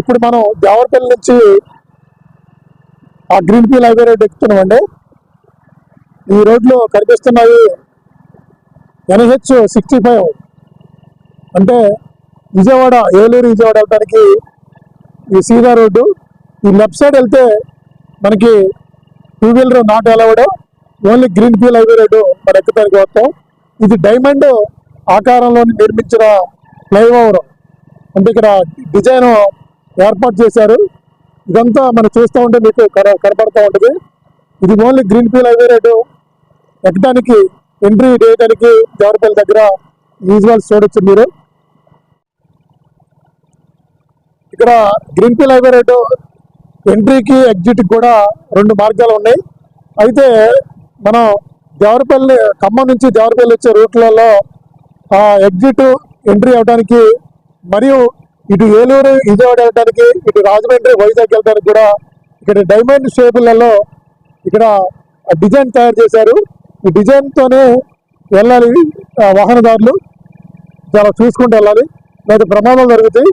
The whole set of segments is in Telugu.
ఇప్పుడు మనం దేవరపల్లి నుంచి ఆ గ్రీన్ ఫీల్ హైవే రోడ్ ఎక్కుతున్నామండి ఈ రోడ్లో కనిపిస్తున్నాయి ఎన్హెచ్ సిక్స్టీ ఫైవ్. అంటే విజయవాడ ఏలూరు విజయవాడ వెళ్ళడానికి ఈ సీదా రోడ్డు. ఈ లెఫ్ట్ సైడ్ వెళ్తే మనకి two wheeler not allowed only green field highway road మన ఎక్కుతానికి వస్తాం. ఇది డైమండ్ ఆకారంలో నిర్మించిన ఫ్లైఓవర్. అంటే ఇక్కడ డిజైన్ ఏర్పాటు చేశారు. ఇదంతా మనం చూస్తూ ఉంటే మీకు కన- ఉంటుంది. ఇది only green field highway road. ఎక్కడానికి ఎంట్రీ చేయడానికి దేవరపల్లి దగ్గర విజువల్స్ చూడొచ్చు మీరు. ఇక్కడ గ్రీన్ ఫీల్ హైవే రోడ్డు ఎంట్రీకి ఎగ్జిట్కి కూడా రెండు మార్గాలు ఉన్నాయి. అయితే మనం దేవరపల్లి ఖమ్మం నుంచి దేవరపల్లి వచ్చే రూట్లలో ఆ ఎగ్జిట్ ఎంట్రీ అవడానికి మరియు ఇటు ఏలూరు విజయవాడ వెళ్ళడానికి ఇటు రాజమండ్రి వైజాగ్ వెళ్ళడానికి కూడా ఇక్కడ డైమండ్ షేపులలో ఇక్కడ డిజైన్ తయారు చేశారు. ఈ డిజైన్తోనే వెళ్ళాలి ఆ వాహనదారులు. చాలా చూసుకుంటూ వెళ్ళాలి. లేదా ప్రమాదాలు జరుగుతాయి.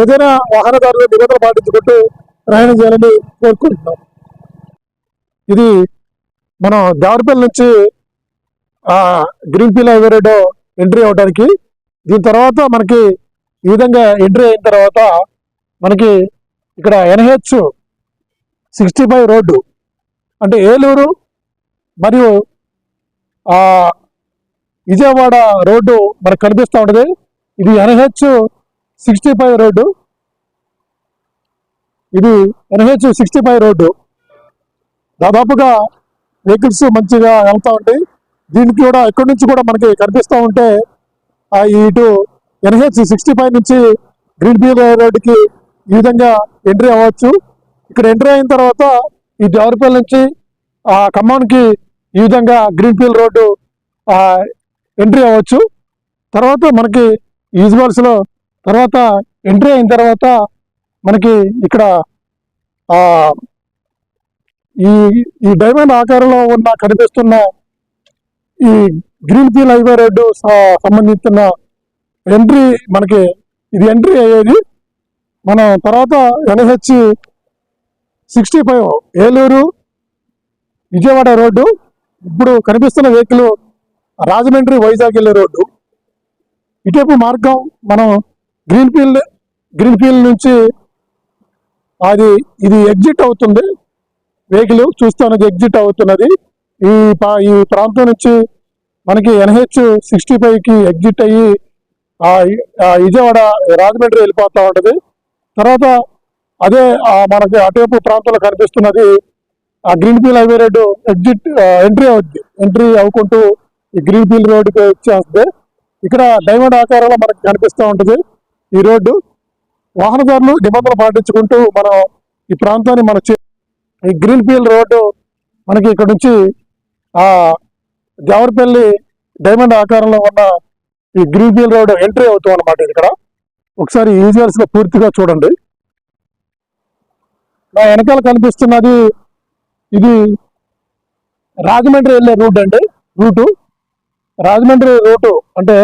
ఏదైనా వాహనదారులు నిబంధనలు పాటించుకుంటూ ప్రయాణం చేయాలని కోరుకుంటున్నాం. ఇది మనం దేవరపల్లి నుంచి green field highway road entry అవడానికి దీని తర్వాత మనకి ఈ విధంగా ఎంట్రీ అయిన తర్వాత మనకి ఇక్కడ ఎన్హెచ్ సిక్స్టీ ఫైవ్ రోడ్డు అంటే ఏలూరు మరియు విజయవాడ రోడ్డు మనకు కనిపిస్తూ ఉంటుంది. ఇది ఎన్హెచ్ సిక్స్టీ ఫైవ్ రోడ్డు. ఇది ఎన్హెచ్ సిక్స్టీ ఫైవ్ రోడ్డు. దాదాపుగా వెహికల్స్ మంచిగా వెళ్తూ ఉంటాయి. దీనికి కూడా ఎక్కడి నుంచి కూడా మనకి కనిపిస్తూ ఉంటే ఇటు ఎన్హెచ్ సిక్స్టీ ఫైవ్ నుంచి గ్రీన్ బీల్ రోడ్డుకి ఈ విధంగా ఎంట్రీ అవ్వచ్చు. ఇక్కడ ఎంట్రీ అయిన తర్వాత ఈ దేవరపల్లి నుంచి ఆ ఖమ్మానికి ఈ విధంగా గ్రీన్ ఫీల్డ్ రోడ్డు ఎంట్రీ అవ్వచ్చు. తర్వాత మనకి విజువల్స్ తర్వాత ఎంట్రీ అయిన తర్వాత మనకి ఇక్కడ ఈ ఈ డైమండ్ ఆకారంలో ఉన్న కనిపిస్తున్న ఈ గ్రీన్ ఫీల్డ్ హైవే రోడ్డు సంబంధించిన ఎంట్రీ మనకి ఇది ఎంట్రీ అయ్యేది. మనం తర్వాత NH sixty five Eluru Vijayawada road. ఇప్పుడు కనిపిస్తున్న వెహికల్ రాజమండ్రి వైజాగ్ వెళ్ళే రోడ్డు. ఇటువైపు మార్గం మనం గ్రీన్ ఫీల్డ్ గ్రీన్ ఫీల్డ్ నుంచి అది ఇది ఎగ్జిట్ అవుతుంది. వెహికల్ చూస్తున్నది ఎగ్జిట్ అవుతున్నది. ఈ పా- ఈ ప్రాంతం నుంచి మనకి ఎన్హెచ్ సిక్స్టీ ఫైవ్కి ఎగ్జిట్ అయ్యి విజయవాడ రాజమండ్రి వెళ్ళిపోతూ ఉంటుంది. తర్వాత అదే మనకి అటువైపు ప్రాంతంలో కనిపిస్తున్నది ఆ green field highway road exit entry అవుద్ది. ఎంట్రీ అవ్వకుంటూ ఈ గ్రీన్ ఫీల్డ్ రోడ్డుకి వచ్చేస్తుంది ఇక్కడ డైమండ్ ఆకారంలో మనకు కనిపిస్తూ ఉంటుంది ఈ రోడ్డు. వాహనదారులు నిబంధనలు పాటించుకుంటూ మనం ఈ ప్రాంతాన్ని మన ఈ గ్రీన్ ఫీల్డ్ రోడ్డు మనకి ఇక్కడ నుంచి ఆ దేవరపల్లి డైమండ్ ఆకారంలో ఉన్న ఈ గ్రీన్ బీల్ రోడ్ ఎంట్రీ అవుతాం అనమాట ఇక్కడ. ఒకసారి ఈజీవర్స్గా పూర్తిగా చూడండి. నా వెనకాల కనిపిస్తున్నది ఇది రాజమండ్రి వెళ్ళే రూట్ అండి. రూటు రాజమండ్రి రూటు అంటే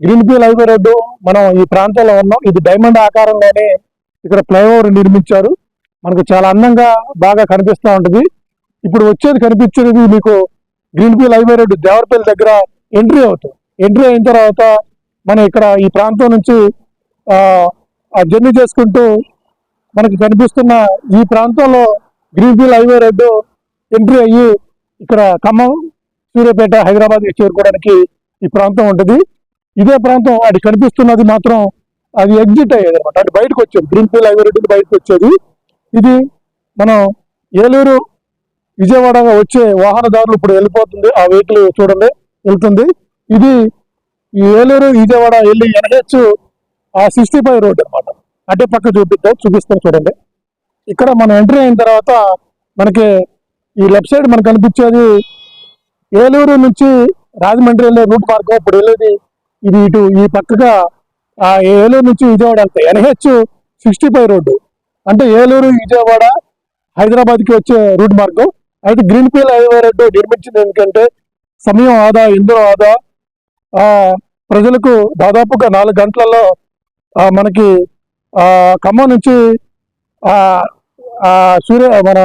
గ్రీన్ ఫీల్డ్ హైవే రోడ్డు మనం ఈ ప్రాంతంలో ఉన్నాం. ఇది డైమండ్ ఆకారంలోనే ఇక్కడ ఫ్లైఓవర్ నిర్మించారు. మనకు చాలా అందంగా బాగా కనిపిస్తూ ఉంటుంది. ఇప్పుడు వచ్చేది కనిపించేది మీకు green field highway road Devarapalli దగ్గర ఎంట్రీ అవుతుంది. ఎంట్రీ అయిన తర్వాత మనం ఇక్కడ ఈ ప్రాంతం నుంచి ఆ జర్నీ చేసుకుంటూ మనకి కనిపిస్తున్న ఈ ప్రాంతంలో గ్రీన్ఫీల్డ్ హైవే రోడ్డు ఎంట్రీ అయ్యి ఇక్కడ ఖమ్మం సూర్యాపేట హైదరాబాద్ చేరుకోవడానికి ఈ ప్రాంతం ఉంటుంది. ఇదే ప్రాంతం అది కనిపిస్తున్నది మాత్రం అది ఎగ్జిట్ అయ్యేది అనమాట అది బయటకు వచ్చేది. గ్రీన్ఫీల్డ్ హైవే రోడ్డు బయటకు వచ్చేది. ఇది మనం ఏలూరు విజయవాడగా వచ్చే వాహనదారులు ఇప్పుడు వెళ్ళిపోతుంది. ఆ వెహికల్ చూడండి వెళ్తుంది. ఇది ఈ ఏలూరు విజయవాడ వెళ్ళి ఎన్హెచ్ ఆ సిక్స్టీ ఫైవ్ రోడ్ అనమాట అటే పక్క చూపిద్దాం చూపిస్తాం చూడండి. ఇక్కడ మనం ఎంట్రీ అయిన తర్వాత మనకి ఈ లెఫ్ట్ సైడ్ మనకు కనిపించేది ఏలూరు నుంచి రాజమండ్రి వెళ్ళే రూట్ మార్గం. ఇప్పుడు వెళ్ళేది ఇది ఇటు ఈ పక్కగా ఆ ఏలూరు నుంచి విజయవాడ వెళ్తాయి. ఎన్హెచ్ సిక్స్టీ ఫైవ్ రోడ్డు అంటే ఏలూరు విజయవాడ హైదరాబాద్కి వచ్చే రూట్ మార్గం. అయితే గ్రీన్ ఫీల్డ్ హైవే రోడ్డు నిర్మించింది ఎందుకంటే సమయం ఆదా ఇంధనం ఆదా ప్రజలకు దాదాపుగా నాలుగు గంటలలో మనకి ఆ, ఖమ్మం నుంచి ఆ, సూర్య మన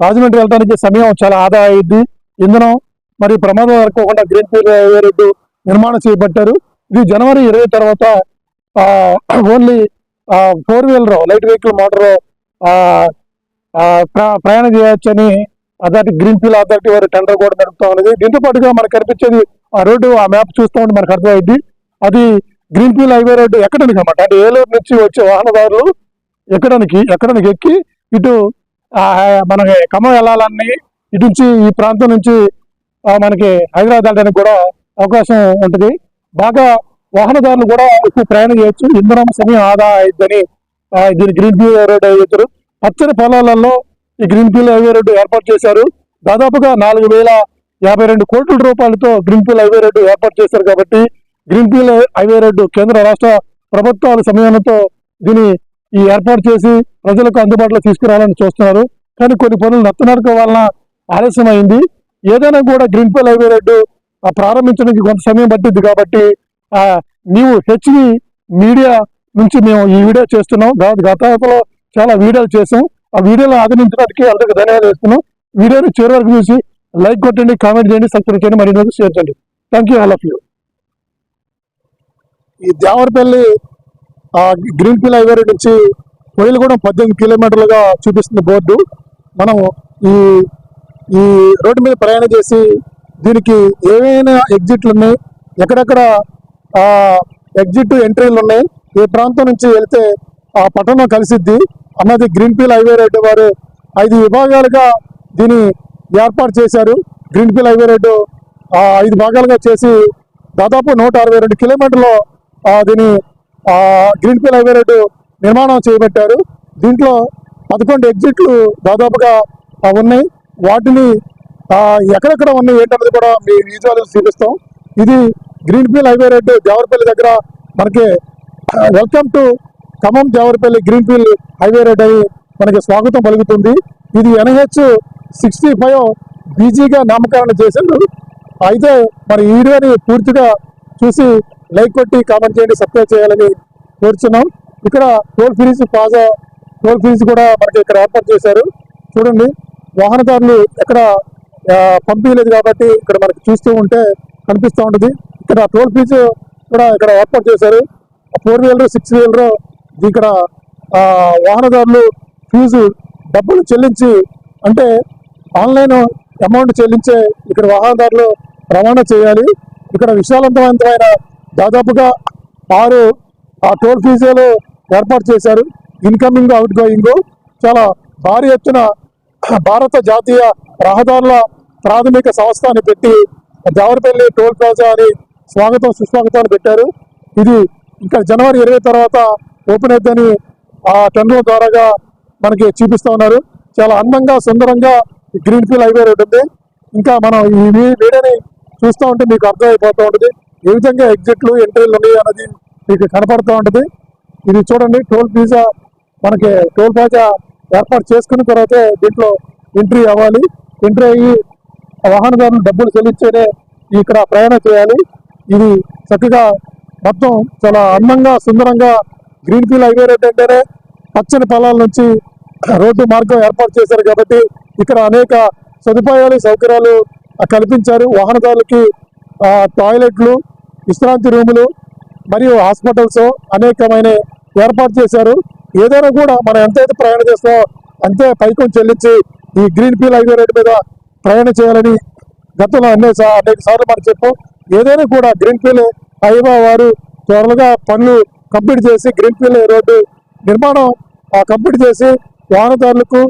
రాజమండ్రి వెళ్ళడానికి సమయం చాలా ఆదా అయింది ఇంధనం మరియు ప్రమాదం జరగకుండా గ్రీన్ ఫీల్డ్ నిర్మాణం చేపట్టారు. ఇది జనవరి ఇరవై తర్వాత only four wheeler light vehicle motor ప్రయాణం చేయొచ్చని అథారిటీ గ్రీన్ ఫీల్ అథారిటీ వారి టెండర్ కూడా నడుపుతా ఉన్నది. దీంతో పాటుగా మనకు కనిపించేది ఆ రోడ్డు ఆ మ్యాప్ చూస్తూ ఉంటే మనకు అర్థమైంది. అది గ్రీన్ ఫీల్ హైవే రోడ్డు ఎక్కడానికి అన్నమాట. అంటే ఏలూరు నుంచి వచ్చే వాహనదారులు ఎక్కడానికి ఎక్కడానికి ఎక్కి ఇటు మన మనకి ఖమ్మం వెళ్ళాలని ఇటు నుంచి ఈ ప్రాంతం నుంచి మనకి హైదరాబాద్ వెళ్ళడానికి కూడా అవకాశం ఉంటుంది. బాగా వాహనదారులు కూడా ఎక్కువ ప్రయాణం చేయొచ్చు. ఇంధనం సమయం ఆదా అయిద్దని దీని గ్రీన్ ఫీల్ రోడ్ చేశారు పచ్చని పొలాలలో ఈ గ్రీన్ ఫీల్డ్ హైవే రోడ్డు ఏర్పాటు చేశారు. దాదాపుగా నాలుగు వేల యాభై రెండు కోట్ల రూపాయలతో గ్రీన్ ఫీల్డ్ హైవే రోడ్డు ఏర్పాటు చేశారు కాబట్టి గ్రీన్ ఫీల్డ్ హైవే రోడ్డు కేంద్ర రాష్ట్ర ప్రభుత్వాల సమయంతో దీన్ని ఈ ఏర్పాటు చేసి ప్రజలకు అందుబాటులో తీసుకురావాలని చూస్తున్నారు. కానీ కొన్ని పనులు నత్తనడక వలన ఆలస్యం అయింది ఏదైనా కూడా గ్రీన్ ఫీల్డ్ హైవే రోడ్డు ఆ, ప్రారంభించడానికి కొంత సమయం పట్టింది కాబట్టి నీవు హెచ్వి మీడియా నుంచి మేము ఈ వీడియో చేస్తున్నాం. గా- గతంలో చాలా వీడియోలు చేసాం ఆ వీడియోలో ఆదరించడానికి అందరికి ధన్యవాదాలు వేస్తున్నాం వీడియోని చివరి వరకు చూసి లైక్ కొట్టండి కామెంట్ చేయండి సబ్స్క్రైబ్ చేయండి మరి షేర్ చేయండి. Thank you all of you ఈ దేవరపల్లి ఆ గ్రీన్ ఫీల్డ్ హైవే నుంచి కోయిలగూడెం పద్దెనిమిది కిలోమీటర్లుగా చూపిస్తుంది బోర్డు మనం ఈ ఈ రోడ్డు మీద ప్రయాణం చేసి దీనికి ఏవైనా ఎగ్జిట్లు ఉన్నాయి ఎక్కడెక్కడ ఆ ఎగ్జిట్ ఎంట్రీలు ఉన్నాయి ఏ ప్రాంతం నుంచి వెళ్తే ఆ పట్టణం కలిసిద్ది అన్నది గ్రీన్ పీల్ హైవే రోడ్డు వారు ఐదు విభాగాలుగా దీన్ని ఏర్పాటు చేశారు. గ్రీన్ పీల్ హైవే రోడ్డు ఐదు భాగాలుగా చేసి దాదాపు నూట అరవై రెండు కిలోమీటర్లు దీని గ్రీన్ పీల్ హైవే రోడ్డు నిర్మాణం చేపట్టారు. దీంట్లో పదకొండు ఎగ్జిట్లు దాదాపుగా ఉన్నాయి. వాటిని ఎక్కడెక్కడ ఉన్నాయి ఏంటన్నది కూడా మీ విజువల్ చూపిస్తాం. ఇది green field highway road Devarapalli దగ్గర మనకి welcome to Khammam Devarapalli green field highway road అని మనకి స్వాగతం పలుకుతుంది. ఇది ఎన్హెచ్ సిక్స్టీ ఫైవ్ బీజీగా నామకరణం చేశారు అయితే మరి ఈ వీడియోని పూర్తిగా చూసి లైక్ కొట్టి కామెంట్ చేయండి సబ్స్క్రైబ్ చేయాలని కోరుచున్నాం. ఇక్కడ toll fee plaza toll fee కూడా మనకి ఇక్కడ ఏర్పాటు చేశారు. చూడండి వాహనదారులు ఎక్కడ ఆ, పంపించలేదు కాబట్టి ఇక్కడ మనకి చూస్తూ ఉంటే కనిపిస్తూ ఉంటుంది. ఇక్కడ టోల్ ఫీజు కూడా ఇక్కడ ఏర్పాటు చేశారు. ఫోర్ వీలర్ సిక్స్ వీలర్ ఇక్కడ వాహనదారులు ఫీజు డబ్బులు చెల్లించి అంటే ఆన్లైన్ అమౌంట్ చెల్లించే ఇక్కడ వాహనదారులు రవాణా చేయాలి. ఇక్కడ విశాలవంతమైన దాదాపుగా ఆరు ఆ టోల్ ఫీజులు ఏర్పాటు చేశారు. ఇన్కమింగ్ అవుట్ గోయింగ్ చాలా భారీ ఎత్తున భారత జాతీయ రహదారుల ప్రాథమిక సంస్థ అని పెట్టి దేవరపల్లి టోల్ ప్లాజా అని స్వాగతం సుస్వాగతం పెట్టారు. ఇది ఇంకా జనవరి ఇరవై తర్వాత ఓపెన్ అవుతుందని ఆ టెండర్ ద్వారాగా మనకి చూపిస్తా ఉన్నారు. చాలా అందంగా సుందరంగా గ్రీన్ ఫీల్డ్ హైవే రోడ్ ఉంది. ఇంకా మనం ఈ వీడియోని చూస్తూ ఉంటే మీకు అర్థమైపోతూ ఉంటుంది. ఏ విధంగా ఎగ్జిట్లు ఎంట్రీలు ఉన్నాయి అనేది మీకు కనపడుతూ ఉంటుంది. ఇది చూడండి టోల్ ప్లాజా. మనకి టోల్ ప్లాజా ఏర్పాటు చేసుకున్న తర్వాతే దీంట్లో ఎంట్రీ అవ్వాలి. ఎంట్రీ అయ్యి ఆ వాహనదారులు డబ్బులు చెల్లించేనే ఇక్కడ ప్రయాణం చేయాలి. ఇది చక్కగా మొత్తం చాలా అందంగా సుందరంగా గ్రీన్ ఫీల్డ్ హైవే రోడ్ అంటేనే పచ్చని పొలాల నుంచి రోడ్డు మార్గం ఏర్పాటు చేశారు కాబట్టి ఇక్కడ అనేక సదుపాయాలు సౌకర్యాలు కల్పించారు. వాహనదారులకి టాయిలెట్లు విశ్రాంతి రూములు మరియు హాస్పిటల్స్ అనేకమైన ఏర్పాటు చేశారు. ఏదైనా కూడా మనం ఎంతైతే ప్రయాణం చేస్తామో అంతే పైకం చెల్లించి ఈ గ్రీన్ ఫీల్డ్ హైవే రోడ్డు మీద ప్రయాణం చేయాలని గతంలో అనేక అనేక సార్లు మనం చెప్పాం. ఏదైనా కూడా గ్రీన్ ఫీల్డ్ హైవే వారు త్వరగా పనులు కంప్లీట్ చేసి గ్రీన్ ఫీల్డ్ రోడ్డు నిర్మాణం కంప్లీట్ చేసి వాహనదారులకు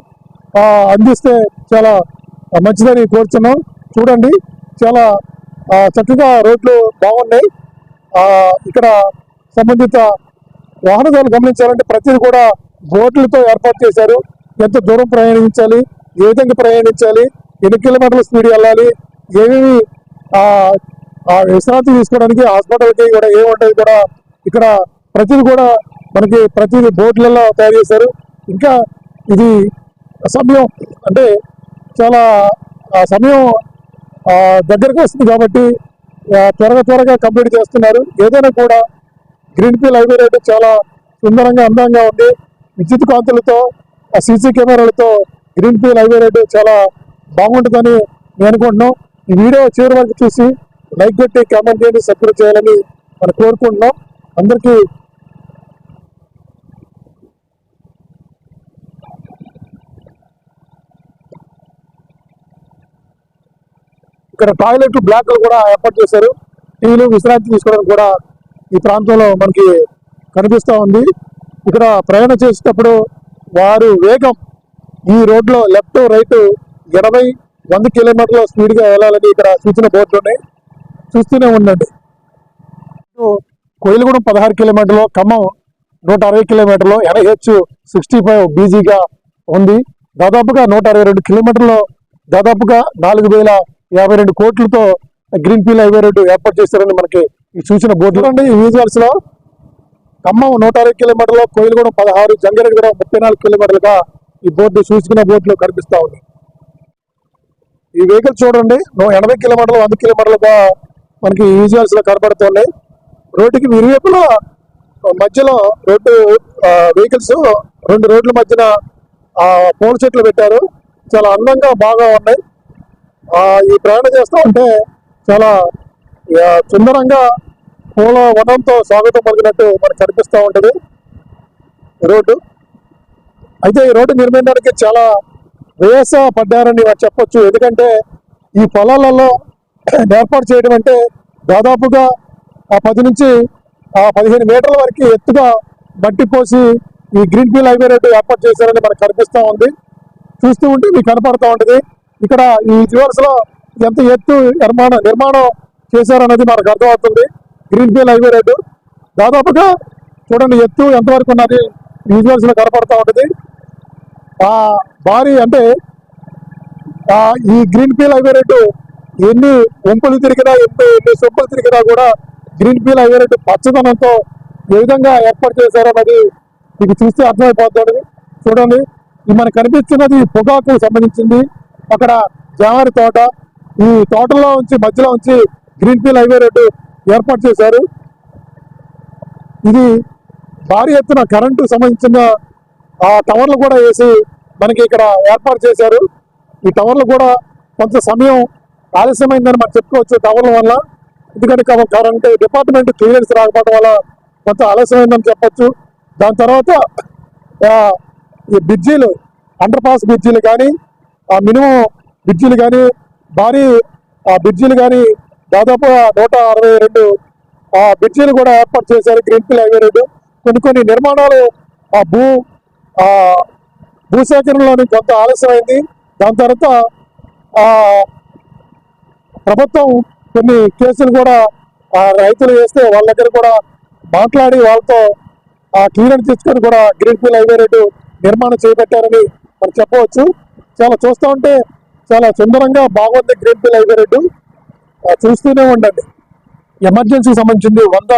అందిస్తే చాలా మంచిదని కోరుతున్నాం చూడండి చాలా చక్కగా రోడ్లు బాగున్నాయి. ఇక్కడ సంబంధిత వాహనదారులు గమనించాలంటే ప్రతిదీ కూడా బోట్లతో ఏర్పాటు చేశారు. ఎంత దూరం ప్రయాణించాలి ఏ విధంగా ప్రయాణించాలి ఎన్ని కిలోమీటర్ల స్పీడ్ వెళ్ళాలి ఏమేమి విశ్రాంతి తీసుకోవడానికి హాస్పిటల్కి కూడా ఏముంటాయి కూడా ఇక్కడ ప్రతిదీ కూడా మనకి ప్రతిదీ బోట్లలో తయారు చేశారు. ఇంకా ఇది సమయం అంటే చాలా ఆ సమయం దగ్గరకు వస్తుంది కాబట్టి త్వరగా త్వరగా కంప్లీట్ చేస్తున్నారు. ఏదైనా కూడా గ్రీన్ ఫీల్డ్ హైవే అంటే చాలా సుందరంగా అందంగా ఉంది. విద్యుత్ కాంతులతో ఆ సీసీ కెమెరాలతో గ్రీన్ ఫీల్డ్ హైవే రోడ్డు చాలా బాగుంటుందని నేను అనుకుంటున్నాం ఈ వీడియో చివరి వరకు చూసి లైక్ కొట్టి కామెంట్ చేయండి సబ్స్క్రైబ్ చేయాలని మనం కోరుకుంటున్నాం. అందరికీ ఇక్కడ టాయిలెట్ బ్లాక్ కూడా ఏర్పాటు చేశారు. టీలు విశ్రాంతి తీసుకోవడానికి కూడా ఈ ప్రాంతంలో మనకి కనిపిస్తూ ఉంది. ఇక్కడ ప్రయాణం చేసేటప్పుడు వారు వేగం ఈ రోడ్లో లెఫ్ట్ రైట్ ఎనభై వంద కిలోమీటర్ల స్పీడ్గా వెళ్ళాలని ఇక్కడ సూచన బోర్డులు ఉన్నాయి. చూస్తూనే ఉండండి. కోయిలగూడెం పదహారు కిలోమీటర్లు ఖమ్మం నూట అరవై కిలోమీటర్లు ఎన్హెచ్ సిక్స్టీ ఫైవ్ బీజీగా ఉంది. దాదాపుగా నూట అరవై రెండు కిలోమీటర్లు దాదాపుగా నాలుగు వేల యాభై రెండు కోట్లతో గ్రీన్ ఫీల్డ్ హైవే రోడ్డు ఏర్పాటు చేశారని మనకి చూసిన సూచన బోర్డులు అండి ఈ విజువల్స్లో. ఖమ్మం నూట అరవై కిలోమీటర్లు కోయిలగూడెం పదహారు జంగారెడ్డిగూడెం ముప్పై నాలుగు కిలోమీటర్లుగా ఈ బోర్డు సూచన బోర్డులో కనిపిస్తా ఉంది. ఈ వెహికల్ చూడండి ఎనభై కిలోమీటర్లు వంద కిలోమీటర్లుగా మనకి ఈ విజువల్స్లో కనబడుతున్నాయి రోడ్డుకి ఇరువైపులా మధ్యలో రోడ్డు వెహికల్స్ రెండు రోడ్ల మధ్యన ఆ, పూల చెట్లు పెట్టారు. చాలా అందంగా బాగా ఉన్నాయి. ఈ ప్రయాణం చేస్తూ ఉంటే చాలా సుందరంగా పూల వనంతో స్వాగతం పలికినట్టు మనకు కనిపిస్తూ ఉంటుంది. రోడ్డు. అయితే ఈ రోడ్డు నిర్మించడానికి చాలా వేస పడ్డారని వారు చెప్పొచ్చు. ఎందుకంటే ఈ పొలాలలో ఏర్పాటు చేయడం అంటే దాదాపుగా ఆ పది నుంచి ఆ పదిహేను మీటర్ల వరకు ఎత్తుగా మట్టి పోసి ఈ గ్రీన్ ఫీల్డ్ హైవే రోడ్డు ఏర్పాటు చేశారని మనకు కనిపిస్తూ ఉంది. చూస్తూ ఉంటే మీకు కనపడుతూ ఉంటుంది. ఇక్కడ ఈ జ్యువెల్స్లో ఎంత ఎత్తు నిర్మాణం నిర్మాణం చేశారన్నది మనకు అర్థమవుతుంది. గ్రీన్ ఫీల్డ్ హైవే రోడ్డు దాదాపుగా చూడండి ఎత్తు ఎంతవరకు ఉన్నది. విజువల్స్లో కనపడతా ఉంటుంది. ఆ భారీ అంటే ఈ గ్రీన్ ఫీల్డ్ హైవే రోడ్డు ఎన్ని వంపులు తిరిగినా ఎన్ని ఎన్ని సొంపులు తిరిగినా కూడా గ్రీన్ ఫీల్డ్ హైవే రోడ్డు పచ్చదనంతో ఏ విధంగా ఏర్పాటు చేశారన్నది మీకు చూస్తే అర్థమైపోతుంది చూడండి ఇది మనకు కనిపిస్తున్నది పొగాకు సంబంధించింది. అక్కడ జామారి తోట ఈ తోటలో ఉంచి మధ్యలో ఉంచి గ్రీన్ ఫీల్డ్ హైవే రోడ్డు ఏర్పాటు చేశారు. ఇది భారీ ఎత్తున కరెంటు సంబంధించిన ఆ టవర్లు కూడా వేసి మనకి ఇక్కడ ఏర్పాటు చేశారు. ఈ టవర్లు కూడా కొంత సమయం ఆలస్యమైందని మనం చెప్పుకోవచ్చు టవర్ల వల్ల. ఎందుకంటే కరెంట్ డిపార్ట్మెంట్ క్లియరెన్స్ రాకపోవడం వల్ల కొంత ఆలస్యమైందని చెప్పచ్చు. దాని తర్వాత ఈ బ్రిడ్జీలు అండర్ పాస్ బ్రిడ్జీలు కానీ మినిమం బ్రిడ్జీలు కానీ భారీ ఆ బ్రిడ్జీలు కానీ దాదాపు నూట అరవై రెండు ఆ బ్రిడ్జీలు కూడా ఏర్పాటు చేశారు గ్రీన్ ఫీల్డ్ హైవే రోడ్డు. కొన్ని కొన్ని నిర్మాణాలు ఆ భూ ఆ భూసేకరణలోని కొంత ఆలస్యమైంది. దాని తర్వాత ఆ ప్రభుత్వం కొన్ని కేసులు కూడా ఆ రైతులు వేస్తే వాళ్ళ దగ్గర కూడా మాట్లాడి వాళ్ళతో ఆ క్లియరెన్స్ తీసుకొని కూడా గ్రీన్ ఫీల్డ్ హైవే రోడ్డు నిర్మాణం చేపట్టారని మనం చెప్పవచ్చు. చాలా చూస్తూ ఉంటే చాలా సుందరంగా బాగుంది గ్రీన్ ఫీల్డ్ లైబ్రరీ చూస్తూనే ఉండండి. ఎమర్జెన్సీ సంబంధించింది వంద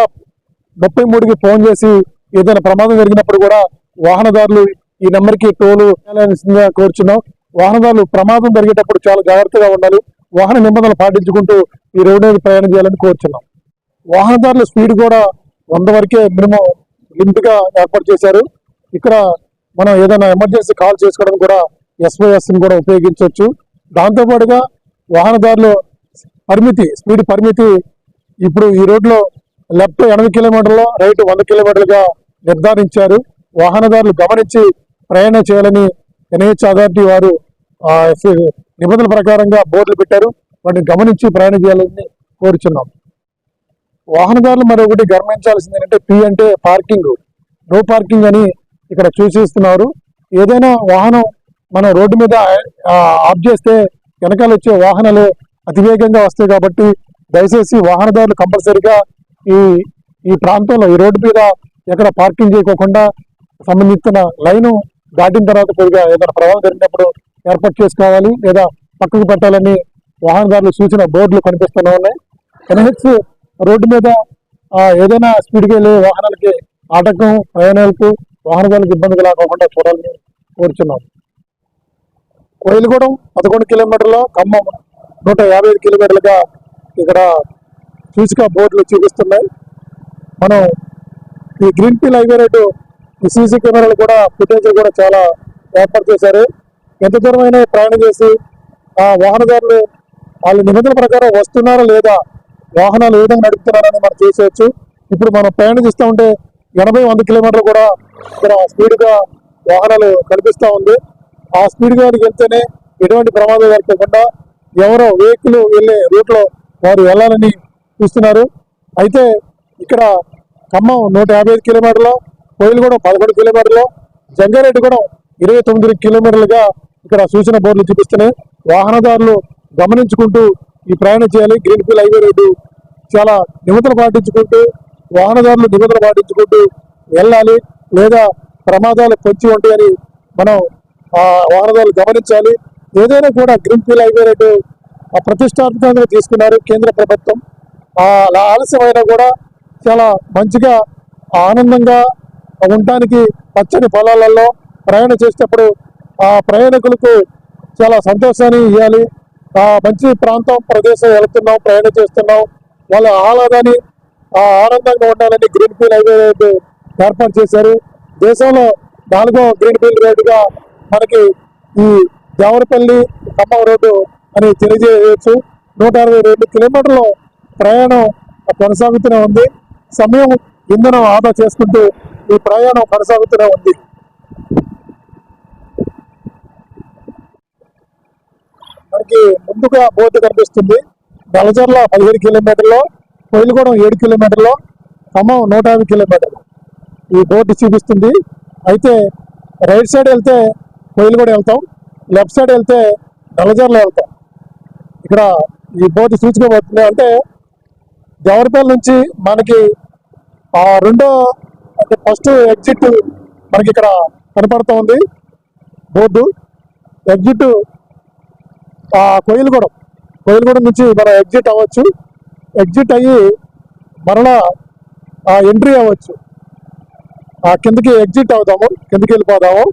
ముప్పై మూడుకి ఫోన్ చేసి ఏదైనా ప్రమాదం జరిగినప్పుడు కూడా వాహనదారులు ఈ నెంబర్కి టోలు కోరుచున్నాం. వాహనదారులు ప్రమాదం జరిగేటప్పుడు చాలా జాగ్రత్తగా ఉండాలి. వాహన నిబంధనలు పాటించుకుంటూ ఈ రోడ్డు మీద ప్రయాణం చేయాలని కోరుచున్నాం. వాహనదారుల స్పీడ్ కూడా వంద వరకే మినిమం లిమిట్గా ఏర్పాటు చేశారు. ఇక్కడ మనం ఏదైనా ఎమర్జెన్సీ కాల్ చేసుకోవడం కూడా ఎస్ఓఎస్ కూడా ఉపయోగించవచ్చు. దాంతో పాటుగా వాహనదారులు పరిమితి స్పీడ్ పరిమితి ఇప్పుడు ఈ రోడ్లో లెఫ్ట్ ఎనభై కిలోమీటర్లు రైట్ వంద కిలోమీటర్లుగా నిర్ధారించారు. వాహనదారులు గమనించి ప్రయాణం చేయాలని ఎన్హెచ్ అథారిటీ వారు నిబంధనల ప్రకారంగా బోర్డులు పెట్టారు. వాటిని గమనించి ప్రయాణం చేయాలని కోరుచున్నాం. వాహనదారులు మరొకటి గమనించాల్సింది ఏంటంటే పి అంటే పార్కింగ్. నో పార్కింగ్ అని ఇక్కడ సూచిస్తున్నారు. ఏదైనా వాహనం మనం రోడ్డు మీద ఆఫ్ చేస్తే వెనకాల వచ్చే వాహనాలు అతివేగంగా వస్తాయి కాబట్టి దయచేసి వాహనదారులు కంపల్సరిగా ఈ ఈ ప్రాంతంలో ఈ రోడ్డు మీద ఎక్కడ పార్కింగ్ చేయకోకుండా సంబంధించిన లైను దాటిన తర్వాత కొద్దిగా ఏదైనా ప్రవాహం జరిగినప్పుడు ఏర్పాటు చేసుకోవాలి లేదా పక్కకు పెట్టాలని వాహనదారులు సూచన బోర్డులు కనిపిస్తూనే ఉన్నాయి. ఎన్హెచ్ రోడ్డు మీద ఏదైనా స్పీడ్గా వెళ్ళే వాహనాలకి ఆటంకం ప్రయాణాలకు వాహనదారులకు ఇబ్బంది కలగకుండా చూడాలని కోరుచున్నాం. కోయిలగూడెం పదకొండు కిలోమీటర్లు ఖమ్మం నూట యాభై ఐదు కిలోమీటర్లుగా ఇక్కడ సూచిక బోర్డులు చూపిస్తున్నాయి. మనం ఈ green field highway road CC కెమెరాలు కూడా ఫుటేజ్ కూడా చాలా ఏర్పాటు చేశారు. ఎంత దూరమైన ప్రయాణం చేసి ఆ వాహనదారులు వాళ్ళ నిబంధనల ప్రకారం వస్తున్నారా లేదా వాహనాలు ఏ విధంగా నడుపుతున్నారని మనం చేసేయచ్చు. ఇప్పుడు మనం ప్రయాణం చేస్తూ ఉంటే ఎనభై వంద కిలోమీటర్లు కూడా ఇక్కడ స్పీడ్గా వాహనాలు కనిపిస్తూ ఉంది. ఆ స్పీడ్గా వెళ్తేనే ఎటువంటి ప్రమాదం జరగకుండా ఎవరో వెహికల్ వెళ్ళే రూట్లో వారు వెళ్ళాలని చూస్తున్నారు. అయితే ఇక్కడ ఖమ్మం నూట యాభై ఐదు కిలోమీటర్లు కోయిలగూడెం పదకొండు కిలోమీటర్లు జంగారెడ్డి కూడా ఇరవై తొమ్మిది కిలోమీటర్లుగా ఇక్కడ సూచన బోర్డులు చూపిస్తున్నాయి. వాహనదారులు గమనించుకుంటూ ఈ ప్రయాణం చేయాలి. గ్రీన్ ఫీల్ హైవే రోడ్డు చాలా నిబంధనలు పాటించుకుంటూ వాహనదారులు నిబంధనలు పాటించుకుంటూ వెళ్ళాలి. లేదా ప్రమాదాలు పొంచి ఉంటాయని మనం వాహనదారులు గమనించాలి. ఏదైనా కూడా గ్రీన్ ఫీల్ హైవే రేటు ఆ ప్రతిష్టాత్మకంగా తీసుకున్నారు కేంద్ర ప్రభుత్వం. అలా ఆలస్యమైనా కూడా చాలా మంచిగా ఆనందంగా ఉండటానికి పచ్చని పొలాలలో ప్రయాణం చేసేటప్పుడు ఆ ప్రయాణికులకు చాలా సంతోషాన్ని ఇవ్వాలి ఆ మంచి ప్రాంతం ప్రదేశం వెళుతున్నాం ప్రయాణం చేస్తున్నాం. వాళ్ళ ఆహ్లాదాన్ని ఆ ఆనందంగా ఉండాలని గ్రీన్ ఫీల్డ్ హైవే రోడ్డు ఏర్పాటు చేశారు. దేశంలో నాలుగో గ్రీన్ ఫీల్డ్ రోడ్డుగా మనకి ఈ దేవరపల్లి ఖమ్మం రోడ్డు అని తెలియజేయవచ్చు. నూట అరవై రెండు కిలోమీటర్లు ప్రయాణం కొనసాగుతూనే ఉంది. సమయం ఇంధనం ఆదా చేసుకుంటూ ఈ ప్రయాణం కొనసాగుతూనే ఉంది. మనకి ముందుగా బోర్డు కనిపిస్తుంది. బలజర్ల పదిహేడు కిలోమీటర్లు కోయిలగూడెం ఏడు కిలోమీటర్లు ఖమ్మం నూట యాభై కిలోమీటర్లు. ఈ బోర్డు చూపిస్తుంది. అయితే రైట్ సైడ్ వెళ్తే కూడా వెళ్తాం. లెఫ్ట్ సైడ్ వెళ్తే డలజర్లో వెళ్తాం. ఇక్కడ ఈ బోర్డు సూచించబోతుంది అంటే దేవరపల్లి నుంచి మనకి ఆ రెండో అంటే ఫస్ట్ ఎగ్జిట్ మనకి ఇక్కడ కనపడుతూ ఉంది బోర్డు. ఎగ్జిట్ ఆ కోయిలగూడెం. కోయిలగూడెం నుంచి మనం ఎగ్జిట్ అవ్వచ్చు. ఎగ్జిట్ అయ్యి మరలా ఆ ఎంట్రీ అవ్వచ్చు. ఆ కిందకి ఎగ్జిట్ అవుదాము. కిందకి వెళ్ళిపోదాము.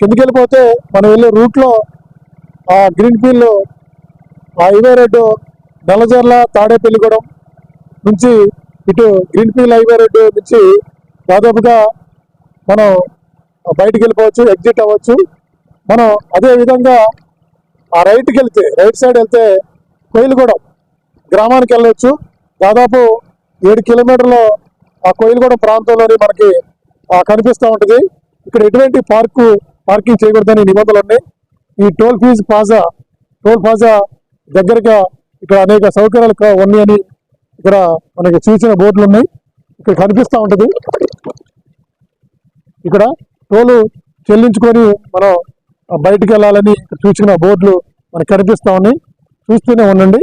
కిందకి వెళ్ళిపోతే మనం వెళ్ళే రూట్లో ఆ గ్రీన్ ఫీల్డ్ ఆ హైవే రోడ్డు నల్లజర్ల తాడేపల్లిగూడెం నుంచి ఇటు గ్రీన్ ఫీల్డ్ హైవే రోడ్డు నుంచి దాదాపుగా మనం బయటికి వెళ్ళిపోవచ్చు ఎగ్జిట్ అవ్వచ్చు. మనం అదే విధంగా ఆ రైట్కి వెళ్తే రైట్ సైడ్ వెళ్తే కోయిలగూడెం గ్రామానికి వెళ్ళొచ్చు. దాదాపు ఏడు కిలోమీటర్లు ఆ కోయిలగూడెం ప్రాంతంలోని మనకి కనిపిస్తూ ఉంటుంది. ఇక్కడ ఎటువంటి పార్కు పార్కింగ్ చేయకూడదని నిబంధనలు ఉన్నాయి. ఈ toll fee plaza toll plaza దగ్గరగా ఇక్కడ అనేక సౌకర్యాలు ఉన్నాయని ఇక్కడ మనకి సూచన బోర్డులు ఉన్నాయి. ఇక్కడ కనిపిస్తూ ఉంటుంది. ఇక్కడ టోలు చెల్లించుకొని మనం బయటకు బయటికి వెళ్ళాలని ఇక్కడ సూచన బోర్డులు మనకు కనిపిస్తూ ఉన్నాయి. చూస్తూనే ఉండండి.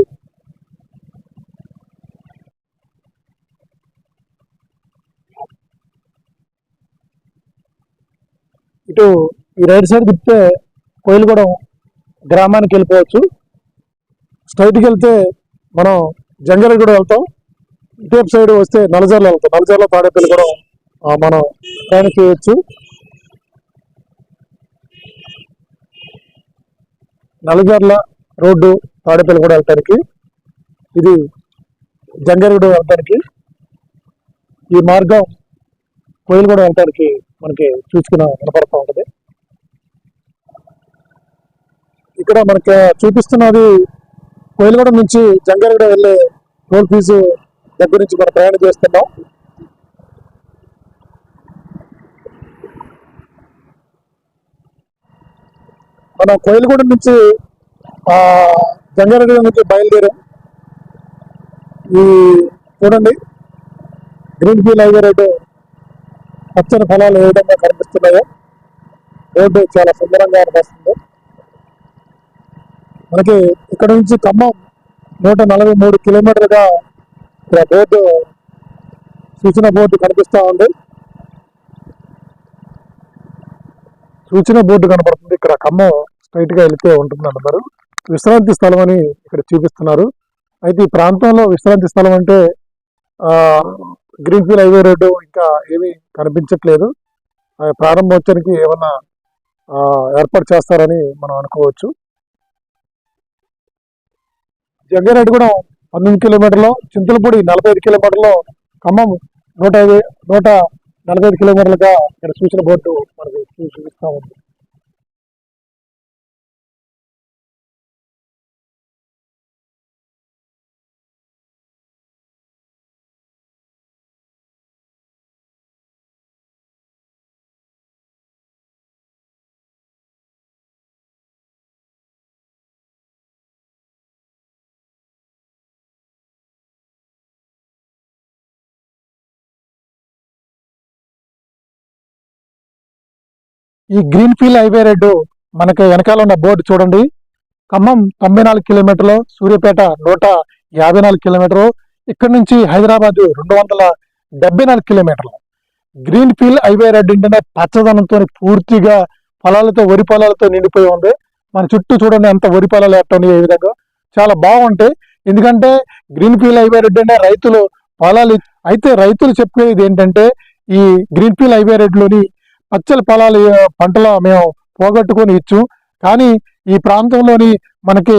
ఇటు ఈ రైట్ సైడ్ తిప్పితే కోయిలగూడెం గ్రామానికి వెళ్ళిపోవచ్చు. స్ట్రైట్కి వెళ్తే మనం జంగల్ కూడా వెళ్తాం. ఇటేపు సైడ్ వస్తే నలజర్ల వెళ్తాం. నలజర్ల తాడేపల్లి కూడా మనం ప్రయాణం చేయొచ్చు. నలజర్ల రోడ్డు తాడేపల్లి కూడా వెళ్ళటానికి ఇది జంగరగూడ వెళ్ళటానికి ఈ మార్గం కోయిలగూడ కూడా వెళ్ళటానికి మనకి చూసుకున్న కనపడతా ఉంటుంది. ఇక్కడ మనకి చూపిస్తున్నది కోయిలగూడ నుంచి జంగారగూడ వెళ్ళే టోల్ ఫీజు దగ్గర నుంచి మనం ప్రయాణం చేస్తున్నాం. మనం కోయిలగూడ నుంచి ఆ నుంచి బయలుదేరాం. ఈ చూడండి గ్రీన్ ఫీల్డ్ హైవే రోడ్డు పచ్చని ఫలాలు ఏ విధంగా కనిపిస్తున్నాయో. రోడ్డు చాలా సుందరంగా అనిపిస్తుంది. మనకి ఇక్కడ నుంచి ఖమ్మం నూట నలభై మూడు కిలోమీటర్లుగా ఇక్కడ బోర్డు సూచన బోర్డు కనిపిస్తా ఉంది. సూచన బోర్డు కనపడుతుంది. ఇక్కడ ఖమ్మం స్ట్రైట్గా వెళితే ఉంటుంది అంటున్నారు విశ్రాంతి స్థలం అని ఇక్కడ చూపిస్తున్నారు. అయితే ఈ ప్రాంతంలో విశ్రాంతి స్థలం అంటే గ్రీన్ఫీల్డ్ గ్రీన్ హైవే రోడ్డు ఇంకా ఏమీ కనిపించట్లేదు. ఆ ప్రారంభోత్సవానికి ఏమన్నా ఏర్పాటు చేస్తారని మనం అనుకోవచ్చు. జగ్గారెడ్డి పంతొమ్మిది కిలోమీటర్లు చింతలపూడి నలభై ఐదు కిలోమీటర్లు ఖమ్మం నూట ఐదు నూట నలభై ఐదు కిలోమీటర్లుగా ఇక్కడ సూచన బోర్డు మనకు చూపిస్తా ఉంది. ఈ గ్రీన్ ఫీల్డ్ హైవే రోడ్డు మనకి వెనకాల ఉన్న బోర్డు చూడండి. ఖమ్మం తొంభై నాలుగు కిలోమీటర్లు సూర్యాపేట నూట యాభై నాలుగు కిలోమీటర్లు ఇక్కడ నుంచి హైదరాబాద్ రెండు వందల డెబ్బై నాలుగు కిలోమీటర్లు. గ్రీన్ ఫీల్డ్ హైవే రోడ్డు ఏంటంటే పచ్చదనంతో పూర్తిగా పొలాలతో వరి పొలాలతో నిండిపోయి ఉంది. మన చుట్టూ చూడండి ఎంత వరి పొలాలు ఎట్టని ఏ విధంగా. చాలా బాగుంటాయి. ఎందుకంటే గ్రీన్ ఫీల్డ్ హైవే రోడ్డు అంటే రైతులు పొలాలు అయితే రైతులు చెప్పేది ఏంటంటే ఈ గ్రీన్ ఫీల్డ్ హైవే రోడ్లోని పచ్చల పొలాలు ఆ, పంటలు మేము పోగొట్టుకొని ఇచ్చు. కానీ ఈ ప్రాంతంలోని మనకి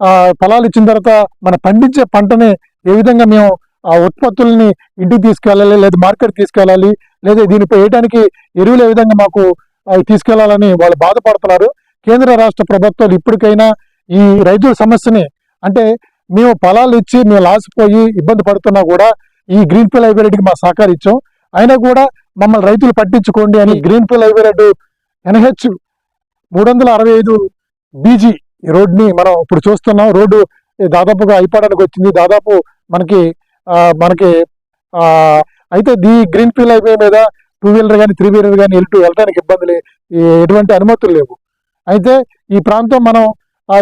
ఫలాలు పొలాలు ఇచ్చిన తర్వాత మన పండించే పంటని ఏ విధంగా మేము ఆ ఉత్పత్తుల్ని ఇంటికి తీసుకెళ్ళాలి లేదా మార్కెట్ తీసుకెళ్ళాలి లేదా దీనిపై వేయడానికి ఎరువులు ఏ విధంగా మాకు అవి తీసుకెళ్ళాలని వాళ్ళు బాధపడుతున్నారు. కేంద్ర రాష్ట్ర ప్రభుత్వాలు ఇప్పటికైనా ఈ రైతుల సమస్యని అంటే మేము పొలాలు ఇచ్చి మేము లాసిపోయి ఇబ్బంది పడుతున్నా కూడా ఈ గ్రీన్ ఫీల్ హైబ్రిడ్కి మా సహకారం ఇచ్చాం అయినా కూడా మమ్మల్ని రైతులు పట్టించుకోండి అని గ్రీన్ ఫీల్డ్ హైబ్రిడ్ ఎన్హెచ్ మూడు వందల అరవై ఐదు బీజీ రోడ్ని మనం ఇప్పుడు చూస్తున్నాం. రోడ్డు దాదాపుగా అయిపోవడానికి వచ్చింది. దాదాపు మనకి మనకి ఆ, అయితే ది గ్రీన్ ఫీల్డ్ హైవే మీద టూ వీలర్ కానీ త్రీ వీలర్ కానీ వెళ్తూ వెళ్ళడానికి ఇబ్బందులు ఎటువంటి అనుమతులు లేవు. అయితే ఈ ప్రాంతం మనం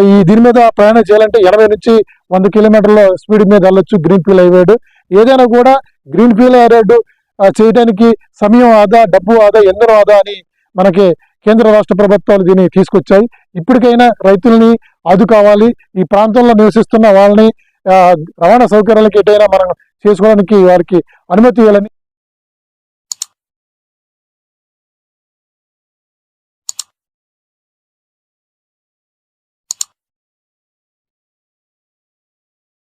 ఈ దీని మీద ప్రయాణం చేయాలంటే ఎనభై నుంచి వంద కిలోమీటర్ల స్పీడ్ మీద వెళ్ళొచ్చు గ్రీన్ ఫీల్డ్ హైవే ఏదైనా కూడా గ్రీన్ ఫీల్డ్ హైవే చేయడానికి సమయం ఆదా డబ్బు ఆదా ఎందరో ఆదా అని మనకి కేంద్ర రాష్ట్ర ప్రభుత్వాలు దీన్ని తీసుకొచ్చాయి. ఇప్పటికైనా రైతుల్ని ఆదుకోవాలి. ఈ ప్రాంతంలో నివసిస్తున్న వాళ్ళని రవాణా సౌకర్యాలకి ఎటైనా మనం చేసుకోవడానికి వారికి అనుమతి ఇవ్వాలని